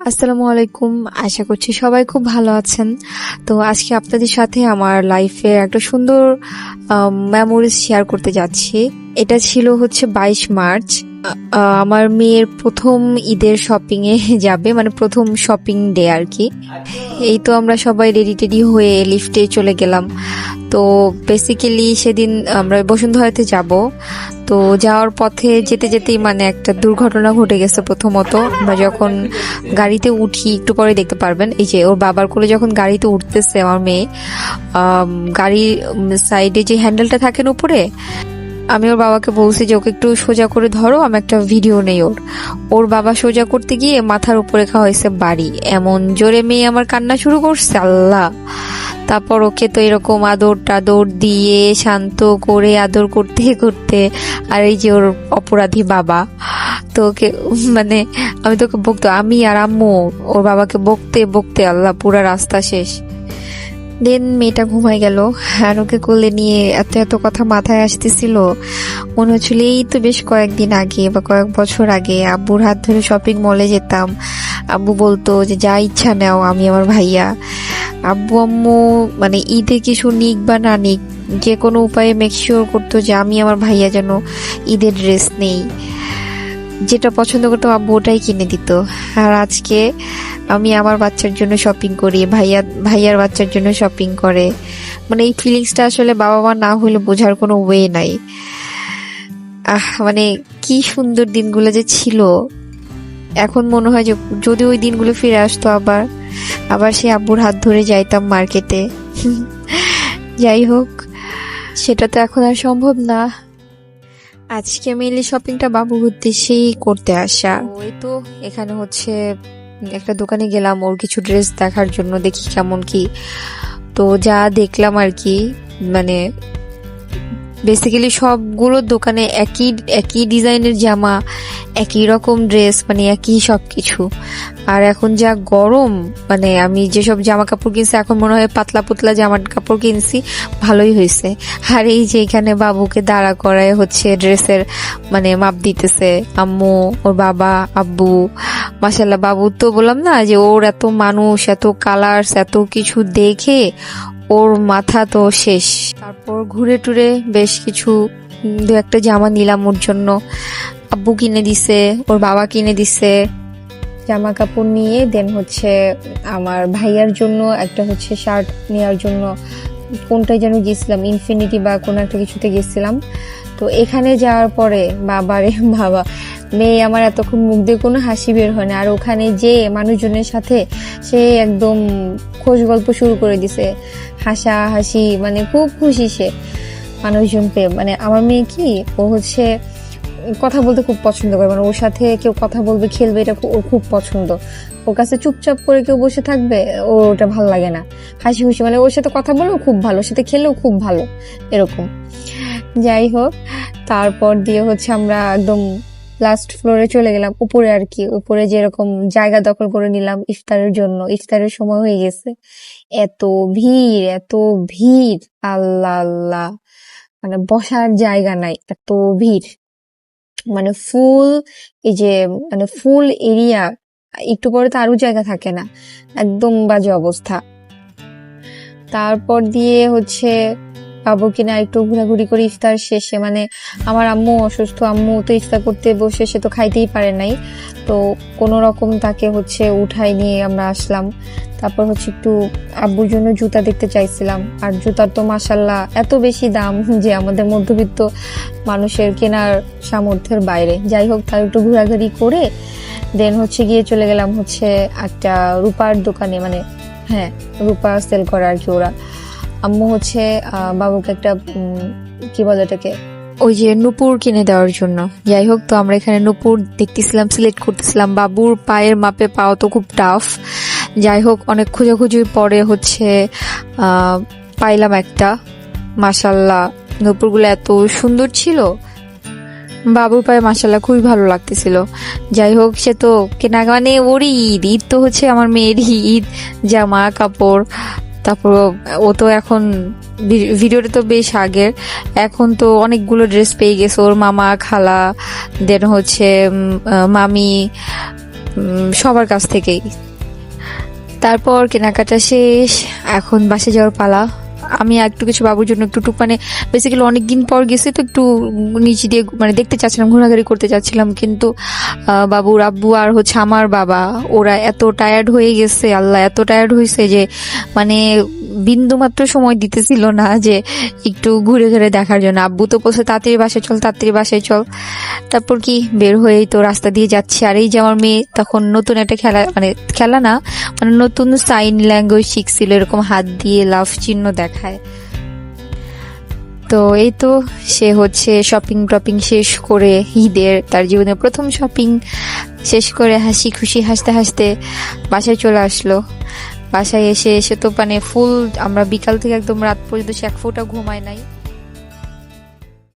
আসসালামু আলাইকুম। আশা করছি সবাই খুব ভালো আছেন। তো আজকে আপনাদের সাথে আমার লাইফে একটা সুন্দর মেমোরিজ শেয়ার করতে যাচ্ছি। এটা ছিল হচ্ছে বাইশ মার্চ। আমার মেয়ের প্রথম ঈদের শপিং এ যাবে মানে প্রথম শপিং ডে আর কি। এই তো আমরা সবাই রেডি টেডি হয়ে লিফটে চলে গেলাম। তো বেসিক্যালি সেদিন আমরা বসুন্ধরাতে যাব। তো যাওয়ার পথে যেতে যেতেই মানে একটা দুর্ঘটনা ঘটে গেছে প্রথমত। আমরা যখন গাড়িতে উঠি, একটু পরে দেখতে পারবেন, এই যে ওর বাবার কোলে যখন গাড়িতে উঠতেছে আমার মেয়ে গাড়ির সাইডে যে হ্যান্ডেলটা থাকেন উপরে, আমি ওর বাবাকে বলছি যে ওকে একটু সোজা করে ধরো, আমি একটা ভিডিও নেই ওর। ওর বাবা সোজা করতে গিয়ে মাথার উপরে খাওয়া হয়েছে বাড়ি। এমন জোরে মেয়ে আমার কান্না শুরু করছে, আল্লাহ। তারপর ওকে তো এরকম আদর টাদর দিয়ে শান্ত করে আদর করতে করতে আর এই যে ওর অপরাধী বাবা, তো ওকে মানে আমি তোকে বকতো, আমি আর আম্মু, ওর বাবাকে বকতে বকতে আল্লাহ পুরা রাস্তা শেষ। দেন মেয়েটা ঘুমায় গেল আর ওকে কোলে নিয়ে এত এত কথা মাথায় আসতেছিল। মনে হচ্ছিল এই তো বেশ কয়েকদিন আগে বা কয়েক বছর আগে আব্বুর হাত ধরে শপিং মলে যেতাম। আব্বু বলতো যে, যা ইচ্ছা নাও, আমি আমার ভাইয়া। আব্বু, আম্মু মানে ঈদে কিছু নিক বা না নিক, যে কোনো উপায়ে মেকশিওর করতো যে আমি আমার ভাইয়া যেন ঈদের ড্রেস নেই। যেটা পছন্দ করতাম আব্বু ওটাই কিনে দিত। আর আজকে আমি আমার বাচ্চার জন্য শপিং করি, ভাইয়া, ভাইয়ার বাচ্চার জন্য শপিং করে। মানে এই ফিলিংসটা আসলে বাবা মা না হলে বোঝার কোনো ওয়ে নাই। আহ মানে কি সুন্দর দিনগুলো যে ছিল। এখন মনে হয় যে যদি ওই দিনগুলো ফিরে আসতো আবার। আবার সেই আব্বুর হাত ধরে যাইতাম মার্কেটে। যাই হোক, সেটা তো এখন আর সম্ভব না। আজকে মেনলি শপিংটা বাবুর উদ্দেশ্যেই করতে আসা। ওই তো, এখানে হচ্ছে, একটা দোকানে গেলাম, ওর কিছু ড্রেস দেখার জন্য দেখি কেমন কি। তো যা দেখলাম আর কি মানে বেসিক্যালি সবগুলো দোকানে একই একই ডিজাইনের জামা, একই রকম ড্রেস মানে একই সব কিছু আর এখন যা গরম মানে আমি যেসব জামা কাপড় কিনছি, এখন মনে হয় পাতলা পুতলা জামা কাপড় কিনছি, ভালোই হয়েছে। আর এই যে এখানে বাবুকে দাঁড়া করায় হচ্ছে ড্রেসের মানে মাপ দিতেছে, আম্মু, ওর বাবা, আব্বু মাসাল্লাহ বাবু তো বললাম না যে ওর এত মানুষ, এত কালার্স এত কিছু দেখে ওর মাথা তো শেষ। তারপর ঘুরে টুরে বেশ কিছু দু একটা জামা নিলাম ওর জন্য। আব্বু কিনে দিছে, ওর বাবা কিনে দিছে। জামা কাপড় নিয়ে দেন হচ্ছে আমার ভাইয়ার জন্য একটা হচ্ছে শার্ট নেওয়ার জন্য। কোনটায় যেন গেছিলাম ইনফিনিটি বা কোনো একটা কিছুতে গেছিলাম। তো এখানে যাওয়ার পরে বাবারে বাবা, মেয়ে আমার এতক্ষণ মুখ দিয়ে কোনো হাসি বের হয় না। আর ওখানে যে মানুষজনের সাথে সে একদম খোঁজ গল্প শুরু করে দিছে। হাসা হাসি মানে খুব খুশি সে মানুষজন পেয়ে মানে আমার মেয়ে কি, ও হচ্ছে কথা বলতে খুব পছন্দ করে। মানে ওর সাথে কেউ কথা বলবে, খেলবে, এটা ওর খুব পছন্দ। ওর কাছে চুপচাপ করে কেউ বসে থাকবে ওর ওটা ভালো লাগে না। হাসি খুশি মানে ওর সাথে কথা বলেও খুব ভালো, ওর সাথে খেলেও খুব ভালো, এরকম। যাই হোক, তারপর দিয়ে হচ্ছে আমরা একদম লাস্ট ফ্লোরে চলে গেলাম। উপরে আর কি, উপরে যেরকম জায়গা দখল করে নিলাম ইফতারের জন্য। ইফতারের সময় হয়ে গেছে। এত ভিড় এত ভিড়, আল্লাহ আল্লাহ। মানে বসার জায়গা নাই, এত ভিড়। মানে ফুল এই যে মানে ফুল এরিয়া একটু পরে তো আরও জায়গা থাকে না। একদম বাজে অবস্থা। তারপর দিয়ে হচ্ছে বাবু কিনা, একটু ঘোরাঘুরি করে ইফতার শেষে। মানে আমার আম্মু অসুস্থ, আম্মু তো ইফতার করতে বসে, সে তো খাইতেই পারে নাই। তো কোনো রকম তাকে হচ্ছে উঠাই নিয়ে আমরা আসলাম। তারপর হচ্ছে একটু আব্বুর জন্য জুতা দেখতে চাইছিলাম। আর জুতার তো মাসাল্লাহ এত বেশি দাম যে আমাদের মধ্যবিত্ত মানুষের কেনার সামর্থ্যের বাইরে। যাই হোক, তার একটু ঘোরাঘুরি করে দেন হচ্ছে গিয়ে চলে গেলাম হচ্ছে একটা রূপার দোকানে। মানে হ্যাঁ রূপা সেল করে আর কি ওরা। আম্মু হচ্ছে বাবুকে একটা কি বলে এটাকে? ওই যে নুপুর কিনে দেওয়ার জন্য। যাই হোক, তো আমরা এখানে নুপুর দেখতেছিলাম সিলেক্ট করতেছিলাম। বাবুর পায়ের মাপে পাওয়া তো খুব টাফ যাই হোক, অনেক খোঁজাখুঁজির পরে হচ্ছে পাইলাম একটা। মাসাল্লাহ নুপুরগুলো এত সুন্দর ছিল। বাবুর পায়ে মাসাল্লাহ খুবই ভালো লাগতেছিল। যাই হোক, সে তো কেনা মানে ওরই ঈদ। ঈদ তো হচ্ছে আমার মেয়ের ঈদ। জামা, কাপড় তারপর ও তো এখন ভিডিওটা তো বেশ আগের। এখন তো অনেকগুলো ড্রেস পেয়ে গেছে। ওর মামা, খালা দেন হচ্ছে মামি সবার কাছ থেকেই। তারপর কেনাকাটা শেষ। এখন বাসে যাওয়ার পালা। আমি একটু কিছু বাবুর জন্য একটু মানে বেসিক্যালি অনেকদিন পর গেছি তো একটু নিচে দিয়ে মানে দেখতে চাচ্ছিলাম, ঘোরাঘুরি করতে চাচ্ছিলাম। কিন্তু বাবু বাবুর আব্বু আর হচ্ছে আমার বাবা, ওরা এত টায়ার্ড হয়ে গেছে, আল্লাহ এত টায়ার্ড হয়েছে যে মানে বিন্দু মাত্র সময় দিতেছিল না যে একটু ঘুরে ঘুরে দেখার জন্য। আব্বু তো বলছে, তাড়াতাড়ি বাসায় চল, তাড়াতাড়ি বাসায় চল। তারপর কি, বের হয়েই তো রাস্তা দিয়ে যাচ্ছে। আর এই যে আমার মেয়ে তখন নতুন একটা খেলা মানে খেলা না মানে নতুন সাইন ল্যাঙ্গুয়েজ শিখছিল, এরকম হাত দিয়ে লাভ চিহ্ন দেখায়। তো এই তো সে হচ্ছে শপিং টপিং শেষ করে ঈদের, তার জীবনে প্রথম শপিং শেষ করে হাসি খুশি হাসতে হাসতে বাসায় চলে আসলো। বাসায় এসে এসে তো মানে ফুল আমরা বিকাল থেকে একদম রাত পর্যন্ত এক ফোঁটা ঘুমায় নাই।